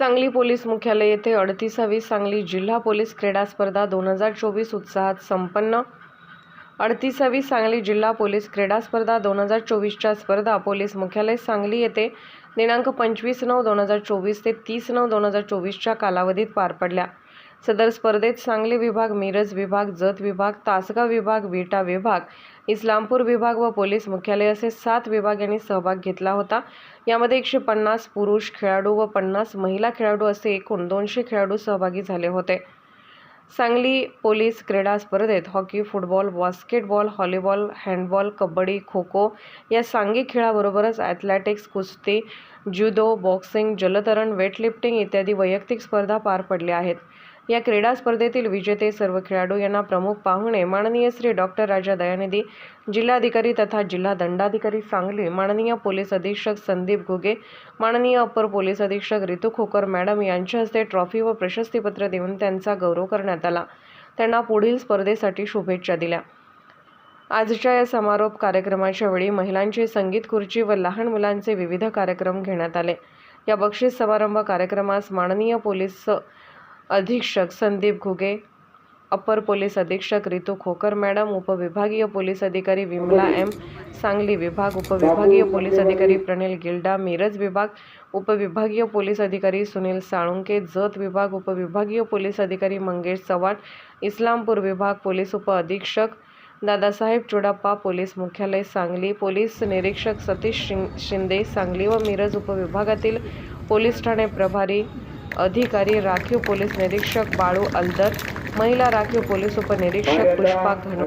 Sangli police मुख्यालय येथे अडतीसावी सांगली जिल्हा पोलीस क्रीडा स्पर्धा दोन हजार चोवीस उत्साहात संपन्न. अडतीसावी सांगली जिल्हा पोलीस क्रीडा स्पर्धा दोन हजार चोवीसच्या स्पर्धा पोलीस मुख्यालय सांगली येथे दिनांक पंचवीस नऊ दोन हजार चोवीस ते तीस नऊ दोन हजार चोवीसच्या कालावधीत पार पडल्या. सदर स्पर्धेत सांगली विभाग मिरज विभाग जत विभाग तासगाव विभाग विटा विभाग इस्लामपूर विभाग व पोलीस मुख्यालय असे सात विभाग यांनी सहभाग घेतला होता. यामध्ये एकशे पन्नास पुरुष खेळाडू व पन्नास महिला खेळाडू असे एकूण दोनशे खेळाडू सहभागी झाले होते. सांगली पोलीस क्रीडा स्पर्धेत hockey football basketball volleyball handball kabaddi kho kho या सांघिक खेळाबरोबरच ॲथलेटिक्स कुस्ती ज्युदो बॉक्सिंग जलतरण वेटलिफ्टिंग इत्यादी वैयक्तिक स्पर्धा पार पडल्या आहेत. या क्रीडा स्पर्धेतील विजेते सर्व खेळाडू यांना प्रमुख पाहुणे माननीय श्री डॉक्टर राजा दयानिधी जिल्हाधिकारी तथा जिल्हा दंडाधिकारी सांगली माननीय पोलीस अधीक्षक संदीप घुगे माननीय अप्पर पोलीस अधीक्षक रितू खोकर मॅडम यांच्या हस्ते ट्रॉफी व प्रशस्तीपत्र देऊन त्यांचा गौरव करण्यात आला. त्यांना पुढील स्पर्धेसाठी शुभेच्छा दिल्या. आजच्या या समारोप कार्यक्रमाच्या वेळी महिलांची संगीत खुर्ची व लहान मुलांचे विविध कार्यक्रम घेण्यात आले. या बक्षीस समारंभ कार्यक्रमास माननीय पोलीस अधीक्षक संदीप घुगे अपर पोलीस अधीक्षक रितू खोकर मॅडम उपविभागीय पोलीस अधिकारी विमला एम सांगली विभाग उपविभागीय पोलीस अधिकारी प्रणिल गिल्डा मिरज विभाग उपविभागीय पोलीस अधिकारी सुनील साळुंके जत विभाग उपविभागीय पोलीस अधिकारी मंगेश चव्हाण इस्लामपूर विभाग पोलीस उपअधीक्षक दादासाहेब चुडाप्पा पोलीस मुख्यालय सांगली पोलीस निरीक्षक सतीश शिं- शिंदे सांगली व मिरज उपविभागातील पोलीस ठाणे प्रभारी अधिकारी राखीव पोलीस निरीक्षक बाळू अलदर महिला राखीव पोलीस उपनिरीक्षक पुष्पा घन